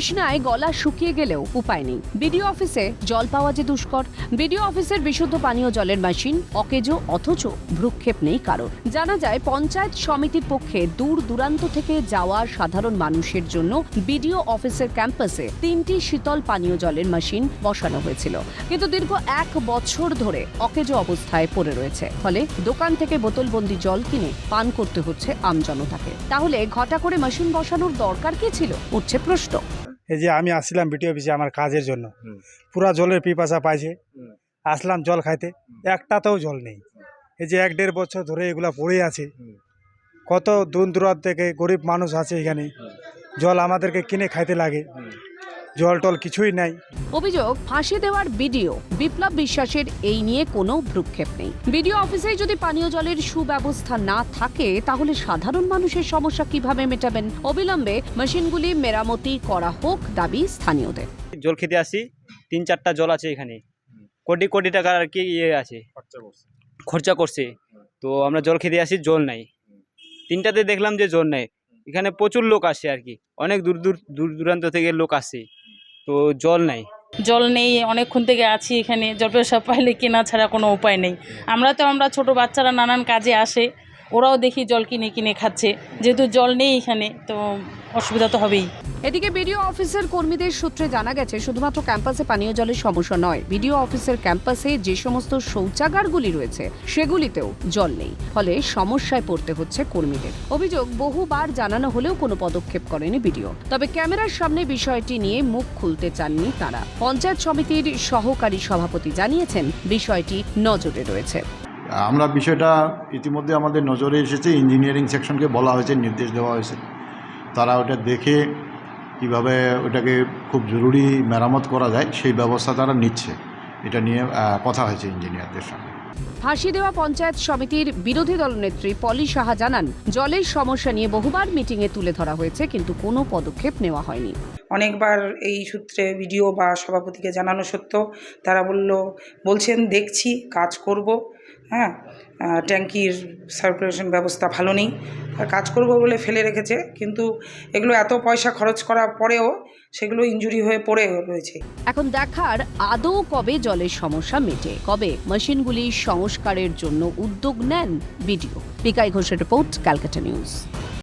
তৃষ্ণায় গলা শুকিয়ে গেলেও উপায় নেই। বিডিও অফিসে জল পাওয়া যে দুষ্কর। বিডিও অফিসের বিশুদ্ধ পানীয় জলের মেশিন, অকেজো অথচ ভ্রুক্ষেপ নেই কারোর। জানা যায়, পঞ্চায়েত সমিতির পক্ষে দূর দূরান্ত থেকে যাওয়া সাধারণ মানুষের জন্য বিডিও অফিসের ক্যাম্পাসে তিনটি শীতল পানীয় জলের মেশিন বসানো হয়েছিল। কিন্তু দীর্ঘ এক বছর ধরে অকেজো অবস্থায় পড়ে রয়েছে। ফলে দোকান থেকে বোতলবন্দি জল কিনে পান করতে হচ্ছে আমজনতাকে তাহলে ঘটা করে মেশিন বসানোর দরকার কি ছিল? উঠছে প্রশ্ন। এই যে আমি আসছিলাম বিটি অফিসে আমার কাজের জন্য। পুরা জলের পিপাসা পাইছে। আসলাম জল খাইতে। একটাতেও জল নেই। এই যে এক দেড় বছর ধরে এগুলো পড়ে আছে। কত দূর দূরান্ত থেকে গরিব মানুষ আছে এখানে। জল আমাদেরকে কিনে খাইতে লাগে। জল টল কিছুই নাই। অভিযোগ ফাঁসি দেওয়ার বিডিও। বিপ্লব বিশ্বাসের এই নিয়ে কোনো ভ্রুক্ষেপ নেই। বিডিও অফিসে যদি পানীয় জলের সুব্যবস্থা না থাকে তাহলে সাধারণ মানুষের সমস্যা কীভাবে মেটাবেন? অবিলম্বে মেশিনগুলি মেরামতি করা হোক দাবি স্থানীয়দের। জল খেতে আসি তিন চারটা জল আছে এখানে। কোটি কোটি টাকার আর কি ইয়ে আছে। খরচা করছে। তো আমরা জল খেতে আসি জল নাই। তিনটাতে দেখলাম যে জল নাই। এখানে প্রচুর লোক আসে আর কি। অনেক দূর দূর দূর দূরান্ত থেকে লোক আসে। তো জল নাই। জল নেই, অনেকক্ষণ থেকে আছি এখানে জল পেশাব পাইলে কেনা ছাড়া কোনো উপায় নেই। আমরা তো, আমরা ছোট বাচ্চারা নানান কাজে আসে। ওরাও দেখি জল কিনে কিনে খাচ্ছে। যেহেতু জল নেই এখানে, তো অসুবিধা তো হবেই। এদিকে বিডিও অফিসের কর্মীদের সূত্রে জানা গেছে, শুধুমাত্র ক্যাম্পাসে পানীয় জলের সমস্যা নয়, বিডিও অফিসের ক্যাম্পাসে যে সমস্ত শৌচাগারগুলি রয়েছে, সেগুলিতেও জল নেই। ফলে সমস্যায় পড়তে হচ্ছে কর্মীদের। অভিযোগ বহুবার জানানো হলেও কোনো পদক্ষেপ করেনি বিডিও। তবে ক্যামেরার সামনে বিষয়টি নিয়ে মুখ খুলতে চাননি তারা। পঞ্চায়েত সমিতির সহকারী সভাপতি জানিয়েছেন, বিষয়টি নজরে রয়েছে। আমরা বিষয়টা ইতিমধ্যে আমাদের নজরে এসেছে ইঞ্জিনিয়ারিং সেকশনকে বলা হয়েছে নির্দেশ দেওয়া হয়েছে। তারা ওটা দেখে কীভাবে ওটাকে খুব জরুরি মেরামত করা যায় সেই ব্যবস্থা তারা নিচ্ছে। এটা নিয়ে কথা হয়েছে ইঞ্জিনিয়ারদের সঙ্গে। ফাঁসি দেওয়া পঞ্চায়েত সমিতির বিরোধী দলনেত্রী পলি সাহা জানান জলের সমস্যা নিয়ে বহুবার মিটিংয়ে তুলে ধরা হয়েছে কিন্তু কোনো পদক্ষেপ নেওয়া হয়নি। অনেকবার এই সূত্রে ভিডিও বা সভাপতিকে জানানো সত্ত্বেও তারা বলল বলছেন দেখছি কাজ করব। হ্যাঁ? ট্যাঙ্কির সার্কুলেশন ব্যবস্থা ভালো নেই। কাজ করব বলে ফেলে রেখেছে। কিন্তু এগুলো এত পয়সা খরচ করার পরেও সেগুলো ইঞ্জুরি হয়ে পড়ে রয়েছে। এখন দেখার আদৌ কবে জলের সমস্যা মেটে? কবে মেশিনগুলি সংস্কারের জন্য উদ্যোগ নেন বিডিও? পিকাই ঘোষের রিপোর্ট, ক্যালকাটা নিউজ।